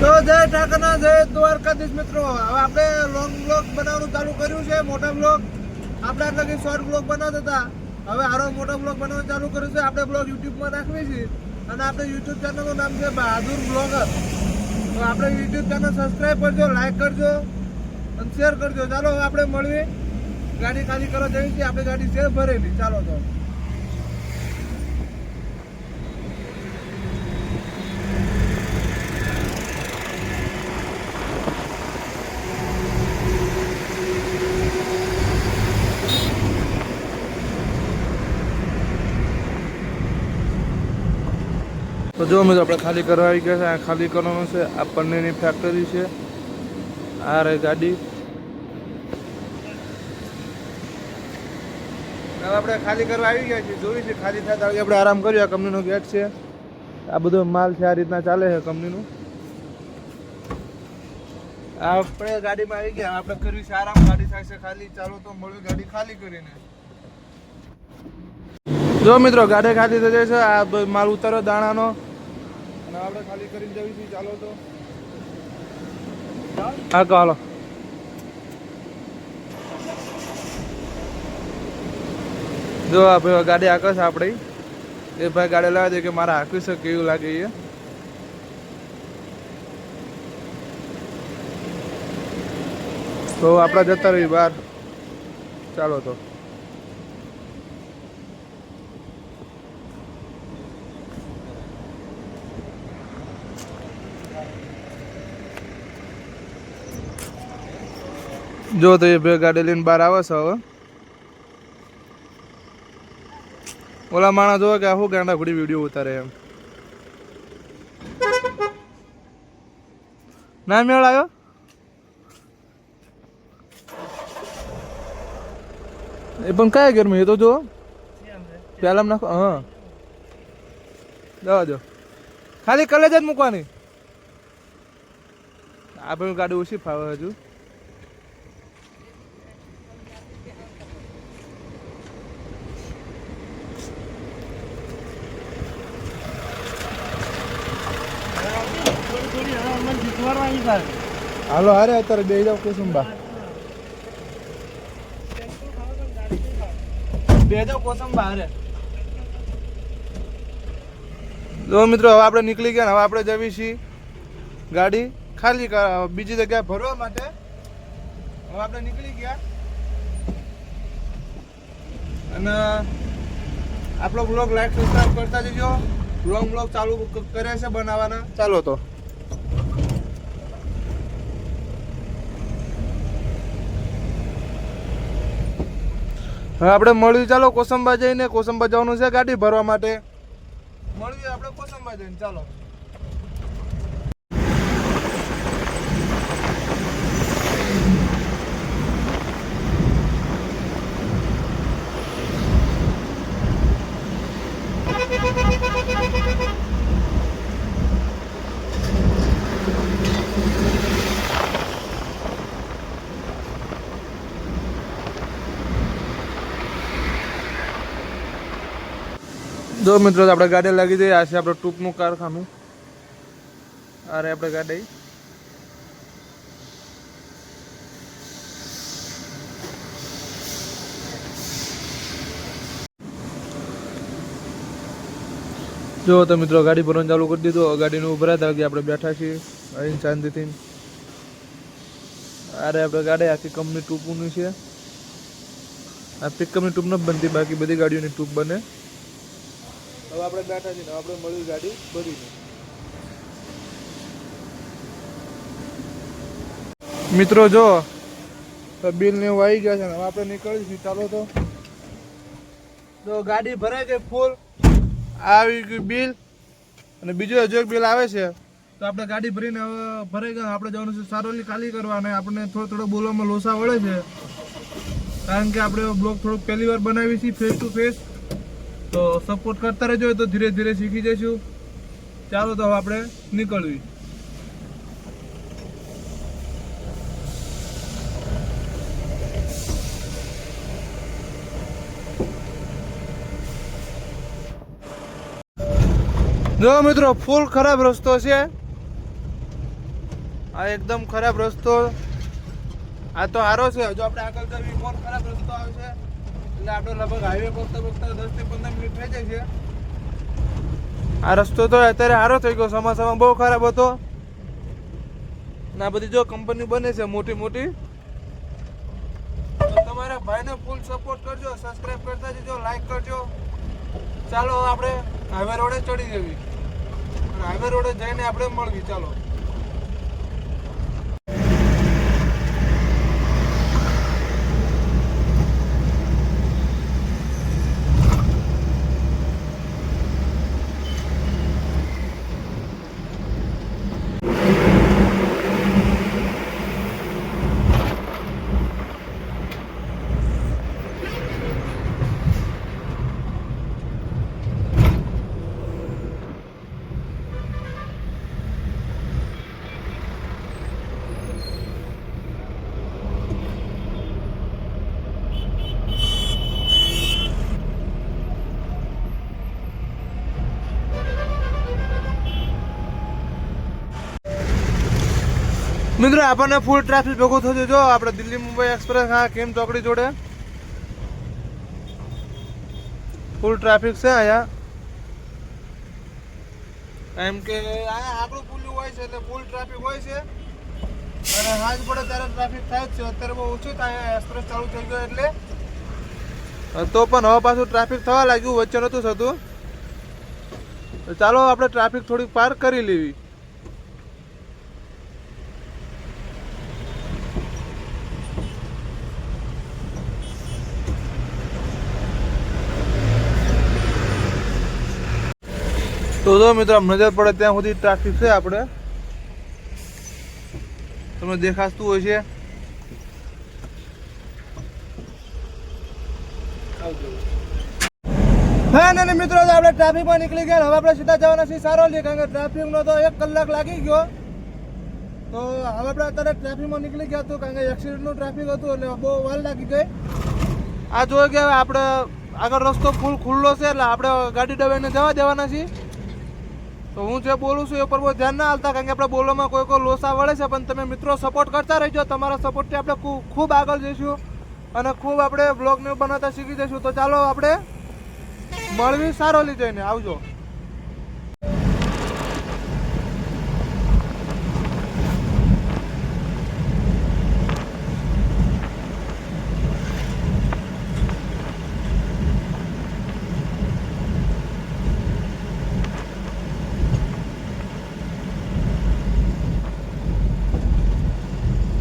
તો જય ઠાકરના, જય દ્વારકાધીશ મિત્રો. હવે આપણે લોંગ બ્લોક બનાવવાનું ચાલુ કર્યું છે, મોટા બ્લોક આપણે આટલા કંઈ શોર્ટ બ્લોક બનાવતા હતા. હવે આરો મોટો બ્લોક બનાવવાનું ચાલુ કર્યું છે. આપણે બ્લોગ યુટ્યુબમાં નાખવી છે. અને આપણે યુટ્યુબ ચેનલનું નામ છે બહાદુર બ્લોગર તો આપણે યુટ્યુબ ચેનલ સબસ્ક્રાઈબ કરજો લાઈક કરજો, અને શેર કરજો. ચાલો, હવે આપણે મળીએ. ગાડી ખાલી કરવા જઈએ છીએ. આપણે ગાડી શેર ભરેલી. ચાલો તો. જો મિત્રો, આપણે ખાલી કરવા આવી ગયા છે. આ ખાલી કરવાનું છે. આ પનીરની ફેક્ટરી છે. આ રહી ગાડી. આપણે ખાલી કરવા આવી ગયા છીએ. જોયું છે, ખાલી થાય ત્યારે આપણે આરામ કર્યો. આ કંપનીનો ગેટ છે. આ બધો માલ છે, આ રીતના ચાલે છે કંપનીનું. આપણે ગાડીમાં આવી ગયા. આપણે કરવી છે આરામ. ગાડી થાય છે ખાલી. ચાલો તો મળ્યું. ગાડી ખાલી કરીને. જો મિત્રો, ગાડી ખાલી થઈ જાય છે. આ માલ ઉતારો દાણાનો. આપણે ખાલી કરીને જવી છીએ ચાલો તો. હા ચાલો જો, આ ભાઈ ગાડી આકે આપણી. એ ભાઈ ગાડી લાવે છે કે મારે હાંકી શકે કેવું લાગે એ? તો આપણે જતા રહી બહાર. ચાલો તો. જો તો એ બે ગાડી લઈને બહાર આવે છે હવે. ઓલા માણસ જોવે કે આખું ગાંડા ઘોડી વીડિયો ઉતારે એમ. ના મેળ આવ્યો? એ પણ કયા ગરમી એ તો જો પેલા નાખો. હા. જવા જો ખાલી કલેજ જ મૂકવાની. આ ભાઈ ગાડી ઓછી ફાવે હજુ. હાલો હારે અત્યારે બે જાવ કુસુંબા. બે જાવ કોસંબા હારે. જો મિત્રો હવે આપણે નીકળી ગયા હવે આપણે જવી છીએ ગાડી ખાલી બીજી જગ્યાએ ભરવા માટે. હવે આપણે નીકળી ગયા. અને આપણો બ્લોગ લાઈક સબસ્ક્રાઈબ કરતા જજો. લોંગ બ્લોગ ચાલુ કરે છે બનાવવાના. ચાલો તો. હવે આપણે મળ્યું, ચાલો કોસંબા જઈને, કોસંબા જવાનું છે ગાડી ભરવા માટે. મળીએ આપણે કોસંબા જઈને, ચાલો. જો મિત્રો આપણે ગાડી લાગી જઈએ. આ છે આપણે ટૂંકનું કારખાનું. અરે આપણે ગાડી. જો તો મિત્રો, ગાડી ભરવાનું ચાલુ કરી દીધું. ગાડીનું ઉભરા હતા કે આપણે બેઠા છીએ. અહીં શાંતિથી. અરે આપણે ગાડી. આખી કંપની ટૂંકની છે. આ પિકઅપની ટૂંક નથી બનતી, બાકી બધી ગાડીઓની ટૂંક બને. હવે આપણે બેઠા છીએ આપણે મળ્યું ગાડી ભરીને મિત્રો જો બિલ ને એવું આવી ગયા છે હવે આપણે નીકળીશું. ચાલો તો. તો ગાડી ભરાઈ ગઈ ફૂલ આવી ગયું બિલ. અને બીજું હજુ એક બિલ આવે છે. તો આપણે ગાડી ભરીને હવે ભરાઈ ગયા. આપણે જવાનું છે સારોલી ખાલી કરવા અને આપણને થોડો થોડો બોલવામાં લોસા વળે છે. કારણ કે આપણે બ્લોગ થોડોક પહેલી વાર બનાવી છીએ ફેસ ટુ ફેસ તો સપોર્ટ કરતા રહેજો તો ધીરે ધીરે શીખી જઈશું. ચાલો તો હવે આપણે નીકળવી. જો મિત્રો ફૂલ ખરાબ રસ્તો છે. આ એકદમ ખરાબ રસ્તો. આ તો સારો છે. જો આપણે આગળ જવી ફૂલ ખરાબ રસ્તો આવશે એટલે આપણે લગભગ હાઈવે પહોંચતા પહોંચતા દસ પંદર મિનિટ થઈ જાય છે. આ રસ્તો તો અત્યારે સારો થઈ ગયો. ચોમાસામાં બહુ ખરાબ હતો. ને બધી જો કંપની બને છે મોટી મોટી. તમારા ભાઈને ફૂલ સપોર્ટ કરજો. સબસ્ક્રાઇબ કરતા જજો લાઈક કરજો. ચાલો આપણે હાઈવે રોડે ચડી જવી હાઈવે રોડે જઈને આપણે મળવી ચાલો. મિત્રો, આપણને ફૂલ ટ્રાફિક ભેગું થયું જો આપણે દિલ્હી મુંબઈ એક્સપ્રેસ હા, કેમ ચોકડી જોડે? ફૂલ ટ્રાફિક છે અહીંયા. એમ કે આપણું ખુલ્લું હોય છે, એટલે ફૂલ ટ્રાફિક હોય છે. અને હાજ પડે ત્યારે ટ્રાફિક થાય છે. અત્યારે બહુ ઓછું થાય એક્સપ્રેસ ચાલુ થઈ ગયો એટલે. તો પણ હવે પાછું ટ્રાફિક થવા લાગ્યું, વચ્ચે નહોતું થતું. ચાલો આપણે ટ્રાફિક થોડીક પાર કરી લેવી. તો જો મિત્રો, આમ નજર પડે ત્યાં સુધી ટ્રાફિક છે આપણે. તમને દેખાતું હોય છે. હા, ના મિત્રો, તો આપણે ટ્રાફિકમાં નીકળી ગયા. હવે આપણે સીધા જવાના છીએ સારો લે કારણ કે ટ્રાફિકનો તો એક કલાક લાગી ગયો. તો હવે આપણે અત્યારે ટ્રાફિકમાં નીકળી ગયા તો, કારણ કે એક્સિડન્ટનું ટ્રાફિક હતું એટલે બહુ વાર લાગી ગઈ. આ જોઈ કે આપણે આગળ રસ્તો ફૂલ ખુલ્લો છે, એટલે આપણે ગાડી દબાઈને જવા દેવાના છીએ. તો હું જે બોલું છું એ પર બહુ ધ્યાન ના હાલતા કારણ કે આપણે બોલવામાં કોઈ કોઈ લોસા વળે છે, પણ તમે મિત્રો સપોર્ટ કરતા રહેજો. તમારા સપોર્ટથી આપણે ખૂબ આગળ જઈશું અને ખૂબ આપણે બ્લોગને બનાવતા શીખી જઈશું. તો ચાલો આપણે મળવી સારો લીધે આવજો.